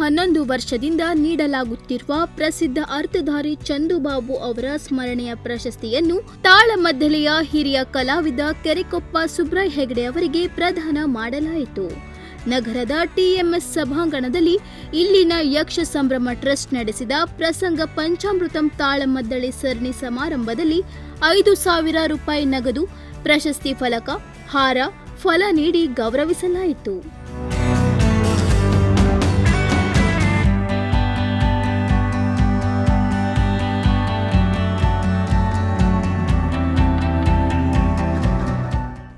ವರ್ಷದಿಂದ ನೀಡಲಾಗುತ್ತಿರುವ ಪ್ರಸಿದ್ಧ ಅರ್ಥಧಾರಿ ಚಂದುಬಾಬು ಅವರ ಸ್ಮರಣೆಯ ಪ್ರಶಸ್ತಿಯನ್ನು ತಾಳಮದ್ದಲೆಯ ಹಿರಿಯ ಕಲಾವಿದ ಕೆರೆಕೊಪ್ಪ ಸುಬ್ರಾಯ್ ಹೆಗಡೆ ಅವರಿಗೆ ಪ್ರದಾನ ಮಾಡಲಾಯಿತು. ನಗರದ ಟಿಎಂಎಸ್ ಸಭಾಂಗಣದಲ್ಲಿ ಇಲ್ಲಿನ ಯಕ್ಷ ಸಂಭ್ರಮ ಟ್ರಸ್ಟ್ ನಡೆಸಿದ ಪ್ರಸಂಗ ಪಂಚಾಮೃತಂ ತಾಳಮದ್ದಳೆ ಸರಣಿ ಸಮಾರಂಭದಲ್ಲಿ ಐದು ಸಾವಿರ ರೂಪಾಯಿ ನಗದು, ಪ್ರಶಸ್ತಿ ಫಲಕ, ಹಾರ, ಫಲ ನೀಡಿ ಗೌರವಿಸಲಾಯಿತು.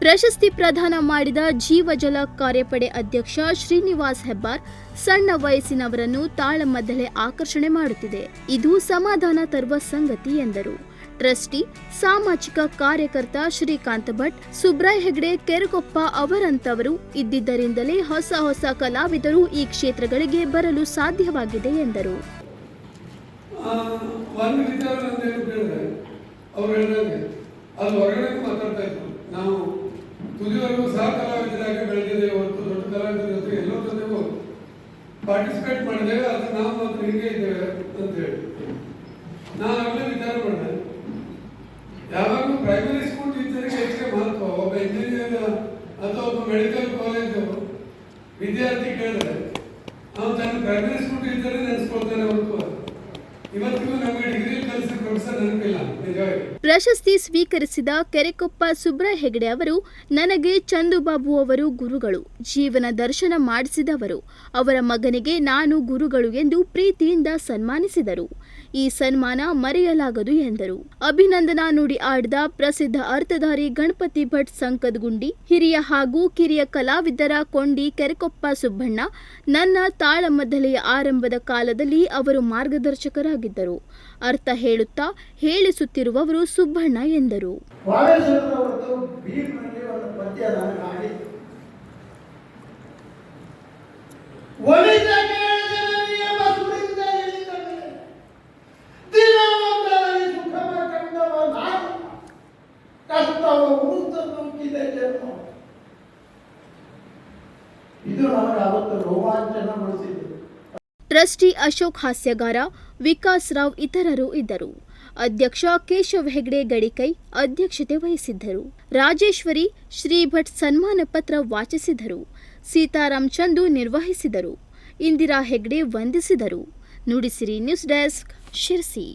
ಪ್ರಶಸ್ತಿ ಪ್ರದಾನ ಮಾಡಿದ ಜೀವಜಲ ಕಾರ್ಯಪಡೆ ಅಧ್ಯಕ್ಷ ಶ್ರೀನಿವಾಸ್ ಹೆಬ್ಬಾರ್ ಸಣ್ಣ ವಯಸ್ಸಿನವರನ್ನು ತಾಳಮದ್ದಲೆ ಆಕರ್ಷಣೆ ಮಾಡುತ್ತಿದೆ. ಇದು ಸಮಾಧಾನ ತರುವ ಸಂಗತಿ ಎಂದರು. ಟ್ರಸ್ಟಿ ಸಾಮಾಜಿಕ ಕಾರ್ಯಕರ್ತ ಶ್ರೀಕಾಂತ್ ಭಟ್, ಸುಬ್ರಾಯ್ ಹೆಗ್ಡೆ, ಕೆರಗೊಪ್ಪ ಅವರಂತವರು ಇದ್ದಿದ್ದರಿಂದಲೇ ಹೊಸ ಹೊಸ ಕಲಾವಿದರು ಈ ಕ್ಷೇತ್ರಗಳಿಗೆ ಬರಲು ಸಾಧ್ಯವಾಗಿದೆ ಎಂದರು. ಕೇಳಿದ್ರೆ ಅದು ಹೊರಗಡೆ ಮಾತಾಡ್ತಾ ಇದ್ರು. ನಾವು ತುದಿವರೆಗೂ ಸಹ ಕಲಾವಿದರಾಗಿ ಬೆಳೆದಿದ್ದೇವೆ ಹೊರತು ದೊಡ್ಡ ಕಲಾವಿದರ ಜೊತೆ ಎಲ್ಲರ ಜೊತೆಗೂ ಪಾರ್ಟಿಸಿಪೇಟ್ ಮಾಡಿದ್ದೇವೆ ಅದು ನಾವು ಮಾತ್ರ ಹಿಂಗೆ ಇದ್ದೇವೆ ಅಂತ ಹೇಳಿ. ನಾನು ಆಗಲೇ ವಿಚಾರ ಮಾಡಿದೆ. ಯಾವಾಗಲೂ ಪ್ರೈಮರಿ ಸ್ಕೂಲ್ ಟೀಚರ್ಗೆ ಹೆಚ್ಚಿಗೆ ಮಹತ್ವ, ಒಬ್ಬ ಇಂಜಿನಿಯರ್ ಅಥವಾ ಒಬ್ಬ ಮೆಡಿಕಲ್ ಕಾಲೇಜು ವಿದ್ಯಾರ್ಥಿ ಕೇಳಿದ್ರೆ ಅವನು ತನ್ನ ಪ್ರೈಮರಿ ಸ್ಕೂಲ್ ಟೀಚರೇ ನೆನೆಸ್ಕೊಳ್ತಾನೆ ಹೊರತು. ಇವತ್ತಿಗೂ ನಮಗೆ ಡಿಗ್ರಿ ಪ್ರಶಸ್ತಿ ಸ್ವೀಕರಿಸಿದ ಕೆರೆಕೊಪ್ಪ ಸುಬ್ರ ಹೆಗಡೆ ಅವರು, ನನಗೆ ಚಂದುಬಾಬು ಅವರು ಗುರುಗಳು. ಜೀವನ ದರ್ಶನ ಮಾಡಿಸಿದವರು. ಅವರ ಮಗನಿಗೆ ನಾನು ಗುರುಗಳು ಎಂದು ಪ್ರೀತಿಯಿಂದ ಸನ್ಮಾನಿಸಿದರು. ಈ ಸನ್ಮಾನ ಮರೆಯಲಾಗದು ಎಂದರು. ಅಭಿನಂದನಾ ನುಡಿ ಆಡಿದ ಪ್ರಸಿದ್ಧ ಅರ್ಥಧಾರಿ ಗಣಪತಿ ಭಟ್ ಸಂಕದಗುಂಡಿ, ಹಿರಿಯ ಹಾಗೂ ಕಿರಿಯ ಕಲಾವಿದರ ಕೊಂಡಿ ಕೆರೆಕೊಪ್ಪ ಸುಬ್ಬಣ್ಣ, ನನ್ನ ತಾಳಮದ್ದಲೆಯ ಆರಂಭದ ಕಾಲದಲ್ಲಿ ಅವರು ಮಾರ್ಗದರ್ಶಕರಾಗಿದ್ದರು. ಅರ್ಥ ಹೇಳುತ್ತಾ ಹೇಳಿಸುತ್ತಿರುವವರು ಸುಬ್ಬಣ್ಣ ಎಂದರು. ಟ್ರಸ್ಟಿ ಅಶೋಕ್ ಹಾಸ್ಯಗಾರ ವಿಕಾಸ್ ರಾವ್ ಇತರರು ಇದ್ದರು. ಅಧ್ಯಕ್ಷ ಕೇಶವ್ ಹೆಗ್ಡೆ ಗಡಿಕೈ ಅಧ್ಯಕ್ಷತೆ ವಹಿಸಿದ್ದರು. ರಾಜೇಶ್ವರಿ ಶ್ರೀ ಭಟ್ ಸನ್ಮಾನ ಪತ್ರ ವಾಚಿಸಿದರು ಸೀತಾರಾಮ್ ಚಂದು ನಿರ್ವಹಿಸಿದರು ಇಂದಿರಾ ಹೆಗ್ಡೆ ವಂದಿಸಿದರು ನುಡಿಸಿರಿ ನ್ಯೂಸ್ ಡೆಸ್ಕ್ ಶಿರ್ಸಿ.